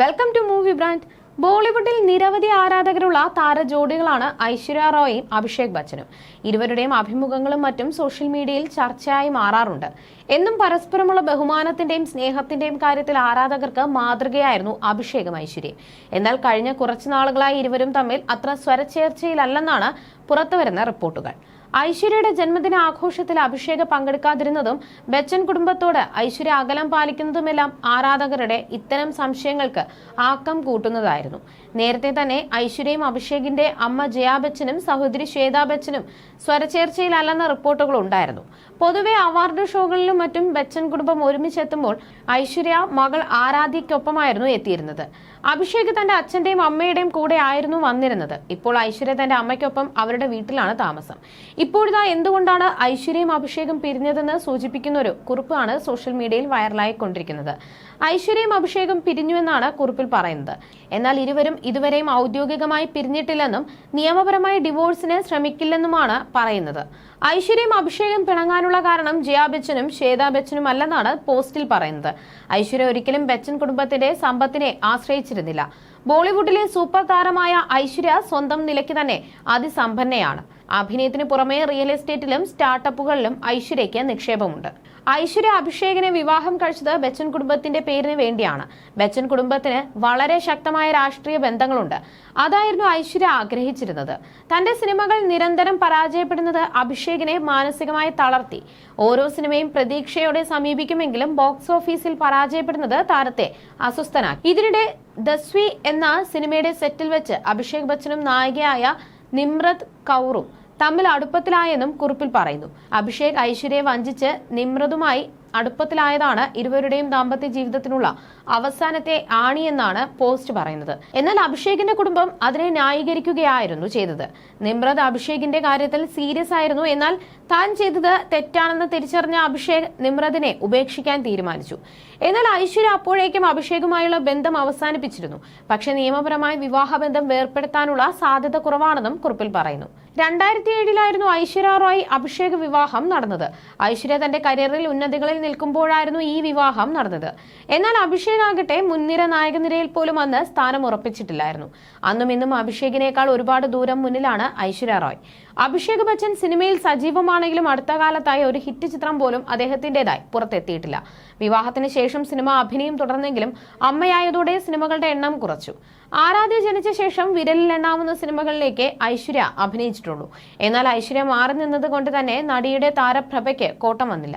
Welcome to movie brand ബോളിവുഡിൽ നിരവധി ആരാധകരുള്ള താരജോഡികളാണ് ഐശ്വര്യ റോയും അഭിഷേക് ബച്ചനും. ഇരുവരുടെയും അഭിമുഖങ്ങളും മറ്റും സോഷ്യൽ മീഡിയയിൽ ചർച്ചയായി മാറാറുണ്ട്. എന്നും പരസ്പരമുള്ള ബഹുമാനത്തിന്റെയും സ്നേഹത്തിന്റെയും കാര്യത്തിൽ ആരാധകർക്ക് മാതൃകയായിരുന്നു അഭിഷേകും ഐശ്വര്യയും എന്നാൽ കഴിഞ്ഞ കുറച്ചു നാളുകളായി ഇരുവരും തമ്മിൽ അത്ര സ്വരച്ചേർച്ചയിലല്ലെന്നാണ് പുറത്തുവരുന്ന റിപ്പോർട്ടുകൾ. ഐശ്വര്യയുടെ ജന്മദിന ആഘോഷത്തിൽ അഭിഷേക പങ്കെടുക്കാതിരുന്നതും ബച്ചൻ കുടുംബത്തോട് ഐശ്വര്യ അകലം പാലിക്കുന്നതുമെല്ലാം ആരാധകരുടെ ഇത്തരം സംശയങ്ങൾക്ക് ആക്കം കൂട്ടുന്നതായിരുന്നു. നേരത്തെ തന്നെ ഐശ്വര്യയും അഭിഷേകിന്റെ അമ്മ ജയാ ബച്ചനും സഹോദരി ശ്വേതാ ബച്ചനും സ്വരചേർച്ചയിലല്ലെന്ന റിപ്പോർട്ടുകൾ ഉണ്ടായിരുന്നു പൊതുവെ അവാർഡ് ഷോകളിലും മറ്റും ബച്ചൻ കുടുംബം ഒരുമിച്ചെത്തുമ്പോൾ ഐശ്വര്യ മകൾ ആരാധ്യയ്ക്കൊപ്പമായിരുന്നു എത്തിയിരുന്നത്. അഭിഷേക് തന്റെ അച്ഛന്റെയും അമ്മയുടെയും കൂടെ ആയിരുന്നു വന്നിരുന്നത്. ഇപ്പോൾ ഐശ്വര്യ തന്റെ അമ്മയ്ക്കൊപ്പം അവരുടെ വീട്ടിലാണ് താമസം. ഇപ്പോഴിതാ എന്തുകൊണ്ടാണ് ഐശ്വര്യയും അഭിഷേകും പിരിഞ്ഞതെന്ന് സൂചിപ്പിക്കുന്ന ഒരു കുറിപ്പാണ് സോഷ്യൽ മീഡിയയിൽ വൈറലായിക്കൊണ്ടിരിക്കുന്നത്. ഐശ്വര്യയും അഭിഷേകും പിരിഞ്ഞുവെന്നാണ് കുറിപ്പിൽ പറയുന്നത്. എന്നാൽ ഇരുവരും ഇതുവരെയും ഔദ്യോഗികമായി പിരിഞ്ഞിട്ടില്ലെന്നും നിയമപരമായി ഡിവോഴ്സിന് ശ്രമിക്കില്ലെന്നുമാണ് പറയുന്നത്. ഐശ്വര്യയും അഭിഷേകും പിണങ്ങാനുള്ള കാരണം ജിയാ ബച്ചനും ശ്വേതാ ബച്ചനും അല്ലെന്നാണ് പോസ്റ്റിൽ പറയുന്നത്. ഐശ്വര്യ ഒരിക്കലും ബച്ചൻ കുടുംബത്തിന്റെ സമ്പത്തിനെ ആശ്രയിച്ചിരുന്നില്ല. ബോളിവുഡിലെ സൂപ്പർ താരമായ ഐശ്വര്യ സ്വന്തം നിലയ്ക്ക് തന്നെ അതിസമ്പന്നയാണ്. അഭിനയത്തിന് പുറമെ റിയൽ എസ്റ്റേറ്റിലും സ്റ്റാർട്ടപ്പുകളിലും ഐശ്വര്യയ്ക്ക് നിക്ഷേപമുണ്ട്. ഐശ്വര്യ അഭിഷേകിനെ വിവാഹം കഴിച്ചത് ബച്ചൻ കുടുംബത്തിന്റെ പേരിന് വേണ്ടിയാണ്. ബച്ചൻ കുടുംബത്തിന് വളരെ ശക്തമായ രാഷ്ട്രീയ ബന്ധങ്ങളുണ്ട്. അതായിരുന്നു ഐശ്വര്യ ആഗ്രഹിച്ചിരുന്നത്. തന്റെ സിനിമകൾ നിരന്തരം പരാജയപ്പെടുന്നത് അഭിഷേകിനെ മാനസികമായി തളർത്തി. ഓരോ സിനിമയും പ്രതീക്ഷയോടെ സമീപിക്കുമെങ്കിലും ബോക്സ് ഓഫീസിൽ പരാജയപ്പെടുന്നത് താരത്തെ അസ്വസ്ഥനാക്കി. ഇതിനിടെ ദസ്വി എന്ന സിനിമയുടെ സെറ്റിൽ വെച്ച് അഭിഷേക് ബച്ചനും നായികയായ നിമ്രത് കൗറും തമ്മിൽ അടുപ്പത്തിലായെന്നും കുറിപ്പിൽ പറയുന്നു. അഭിഷേക് ഐശ്വര്യയെ വഞ്ചിച്ച് നിമ്രതുമായി അടുപ്പത്തിലായതാണ് ഇരുവരുടെയും ദാമ്പത്യ ജീവിതത്തിനുള്ള അവസാനത്തെ ആണിയെന്നാണ് പോസ്റ്റ് പറയുന്നത്. എന്നാൽ അഭിഷേകിന്റെ കുടുംബം അതിനെ ന്യായീകരിക്കുകയായിരുന്നു ചെയ്തത്. നിമ്രത് അഭിഷേകിന്റെ കാര്യത്തിൽ സീരിയസ് ആയിരുന്നു. എന്നാൽ താൻ ചെയ്തത് തെറ്റാണെന്ന് തിരിച്ചറിഞ്ഞ അഭിഷേക് നിമ്രതിനെ ഉപേക്ഷിക്കാൻ തീരുമാനിച്ചു. എന്നാൽ ഐശ്വര്യ അപ്പോഴേക്കും അഭിഷേകുമായുള്ള ബന്ധം അവസാനിപ്പിച്ചിരുന്നു. പക്ഷെ നിയമപരമായി വിവാഹബന്ധം വേർപ്പെടുത്താനുള്ള സാധ്യത കുറവാണെന്നും കുറിപ്പിൽ പറയുന്നു. രണ്ടായിരത്തി ഏഴിലായിരുന്നു ഐശ്വര്യ റോയ് അഭിഷേക് വിവാഹം നടന്നത്. ഐശ്വര്യ തന്റെ കരിയറിൽ ഉന്നതികളിൽ നിൽക്കുമ്പോഴായിരുന്നു ഈ വിവാഹം നടന്നത്. എന്നാൽ അഭിഷേക് ആകട്ടെ മുൻനിര നായകനിരയിൽ പോലും അന്ന് സ്ഥാനം ഉറപ്പിച്ചിട്ടില്ലായിരുന്നു. അന്നും ഇന്നും അഭിഷേകിനേക്കാൾ ഒരുപാട് ദൂരം മുന്നിലാണ് ഐശ്വര്യ റോയ്. അഭിഷേക് ബച്ചൻ സിനിമയിൽ സജീവമാണെങ്കിലും അടുത്ത കാലത്തായി ഒരു ഹിറ്റ് ചിത്രം പോലും അദ്ദേഹത്തിന്റേതായി പുറത്തെത്തിയിട്ടില്ല. വിവാഹത്തിന് ശേഷം സിനിമ അഭിനയം തുടർന്നെങ്കിലും അമ്മയായതോടെ സിനിമകളുടെ എണ്ണം കുറച്ചു. ആരാധ്യ ജനിച്ച ശേഷം വിരലിൽ എണ്ണാവുന്ന സിനിമകളിലേക്ക് ഐശ്വര്യ അഭിനയിച്ചിട്ടുള്ളൂ. എന്നാൽ ഐശ്വര്യ മാറി നിന്നത് കൊണ്ട് തന്നെ നടിയുടെ താരപ്രഭയ്ക്ക് കോട്ടം വന്നില്ല.